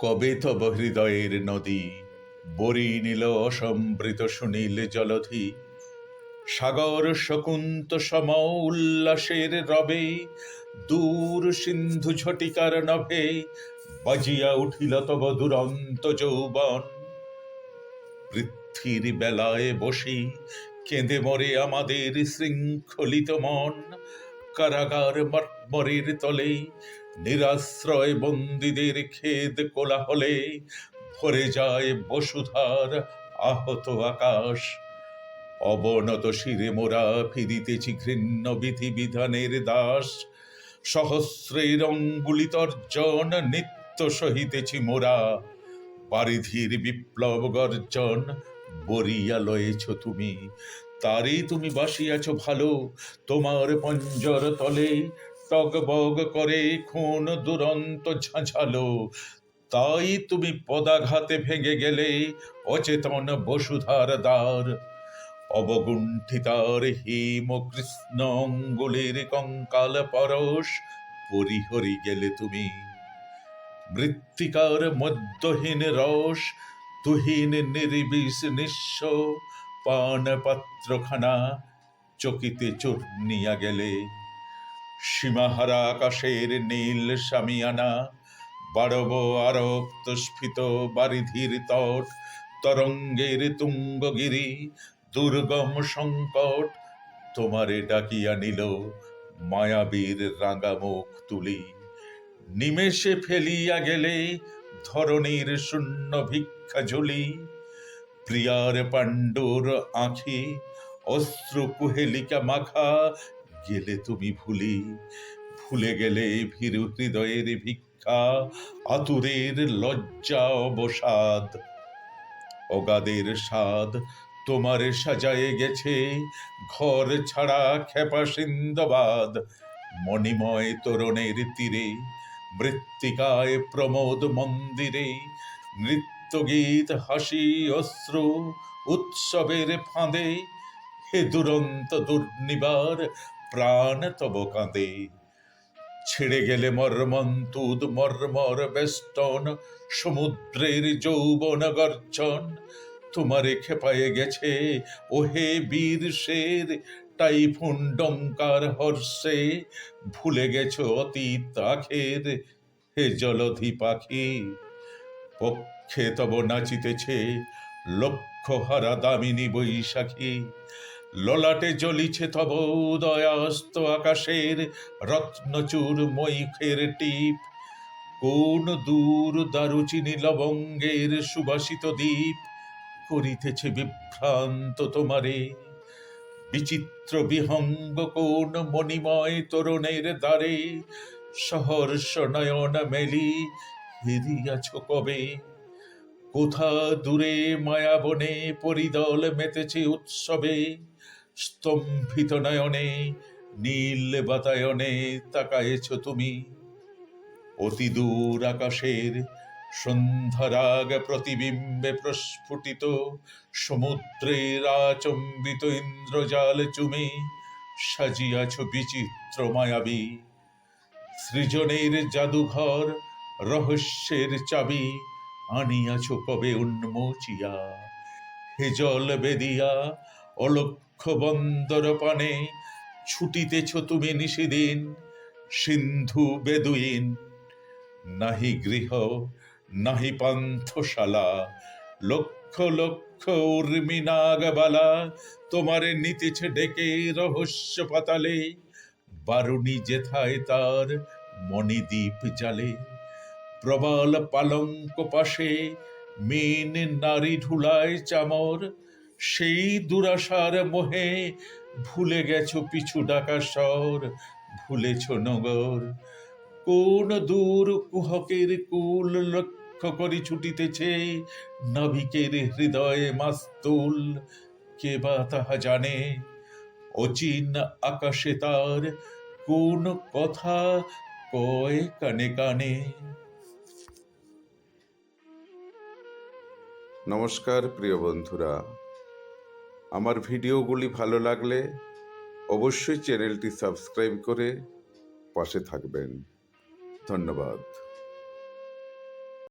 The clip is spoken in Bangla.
কবে তব হৃদয়ের নদী? বরি নীল অসম্বৃত সুনীল জলধি। সাগর শকুন্ত সম উল্লাসের রবে, দূর সিন্ধু ঝটিকার নভে, বাজিয়া উঠিল তব দুরন্ত যৌবন। পৃথ্বীর বেলায় বসি, কেঁদে মরে আমাদের শৃঙ্খলিত মন। কারাগার মর্মরের তলে নিরাশ্রয় বন্দীদের খেদ কোলাহলে ভরে যায় বসুধার আহত আকাশ। অবনত শিরে মোরা ফিরিতেছি ঘৃণ্য বিধি বিধানের দাস। সহস্রের অঙ্গুলি তর্জন নিত্য সহিতেছি মোরা। বারিধির বিপ্লব গর্জন বরিয়া লয়েছ তুমি। তারই তুমি বাসিয়াছ ভালো। তোমার পঞ্জর তলে টগবগ করে খুন দুরন্ত ঝাঁঝালো। তাই তুমি পদাঘাতে ভেঙে গেলে অচেতন বসুধার দ্বার। অবগুণ্ঠিতার হিম কৃষ্ণ অঙ্গুলের কঙ্কাল পরশ, পরিহরি গেলে তুমি। মৃত্তিকার মধ্যহীন রস, তুহীন নির্বিষ নিঃস্ব পান পাত্রখানা চকিতে চূর্ণিয়া গেলে। সীমাহারা আকাশের নীল সামিয়ানা বাড়ব আরক্ত স্ফীত বারিধির তট, তরঙ্গের তুঙ্গগিরি, দুর্গম সংকট, তোমারে ডাকিয়া নিল মায়াবীর রাঙা মুখ তুলি। নিমেষে ফেলিয়া গেলে ধরণীর শূন্য ভিক্ষা ঝুলি। প্রিয়ার পাণ্ডুর আঁখি অশ্রু কুহেলিকা মাখা গেলে তুমি ভুলি, ভুলে গেলে ভীরু হৃদয়ের ভিক্ষা, আতুরের লজ্জা অবসাদ অগাদের স্বাদ তোমার সাজায়ে গেছে, ঘর ছাড়া খেপা সিন্ধবাদ। মণিময় তোরণের তীরে, মৃত্তিকায় প্রমোদ মন্দিরে নৃত্য গীত হাসি, অশ্রু, উৎসবের ফাঁদে, হে দুরন্ত দুর্নিবার প্রাণ তব কাঁদে। ছেড়ে গেলে মর্মন্তুদ মর্মর বেষ্টন, সমুদ্রের যৌবন গর্জন। তোমারে খেপায়ে গেছে, ওহে বীর শের টাইফুন ডঙ্কার হর্ষে। ভুলে গেছো অতীত আখের, হে জলধি পাখি। পক্ষে তব নাচিতেছে লক্ষ হারা দামিনী বৈশাখী। ললাটে জ্বলিছে তব উদয়াস্ত আকাশের রত্নচূর মৈখের টিপ। কোন দূর দারুচিনি লবঙ্গের সুবাসিত দ্বীপ করিতেছে বিভ্রান্ত তোমারে। বিচিত্র বিহঙ্গ কোন মণিময় তরুণের দ্বারে সহর্ষ নয়ন মেলি হেরিয়াছ কবে? কোথা দূরে মায়াবনে পরিদল মেতেছে উৎসবে? স্তম্ভিত নয়নে, নীল বাতায়নে তাকায়েছ তুমি। অতি দূর আকাশের সন্ধ্যারাগ প্রতিবিম্বে প্রস্ফুটিত, সমুদ্রের আচম্বিত ইন্দ্রজাল চুমে সাজিয়াছ বিচিত্র মায়াবী। সৃজনের জাদুঘর, রহস্যের চাবি আনিয়াছ কবে উন্মোচিয়া। হেজল বেদিয়া, অলক্ষ বন্দর পানে ছুটিতেছ তুমি নিশিদিন, সিন্ধু বেদুইন। নাহি গৃহ, নাহি পান্থশালা, লক্ষ লক্ষ উর্মি নাগবালা, তোমারে নিতেছে ডেকে রহস্য পাতালে, বারুণী যেথায় তার মণিদ্বীপ জালে। প্রবল পালঙ্ক পাশে, মিন নারী ঢুলায় চামর সেই দুরাশার মোহে ভুলে গেছো পিছু ডাকা স্বর, ভুলেছ নগর কোন দূর কুহকের কুল লক্ষ্য করি ছুটিতেছে নাবিকের হৃদয়ে মাস্তুল, কে বা তাহা জানে? অচিন আকাশে তার কোন কথা কয় কানে কানে? নমস্কার, প্রিয় বন্ধুরা। আমার ভিডিওগুলি ভালো লাগলে অবশ্যই চ্যানেলটি সাবস্ক্রাইব করে পাশে থাকবেন। ধন্যবাদ।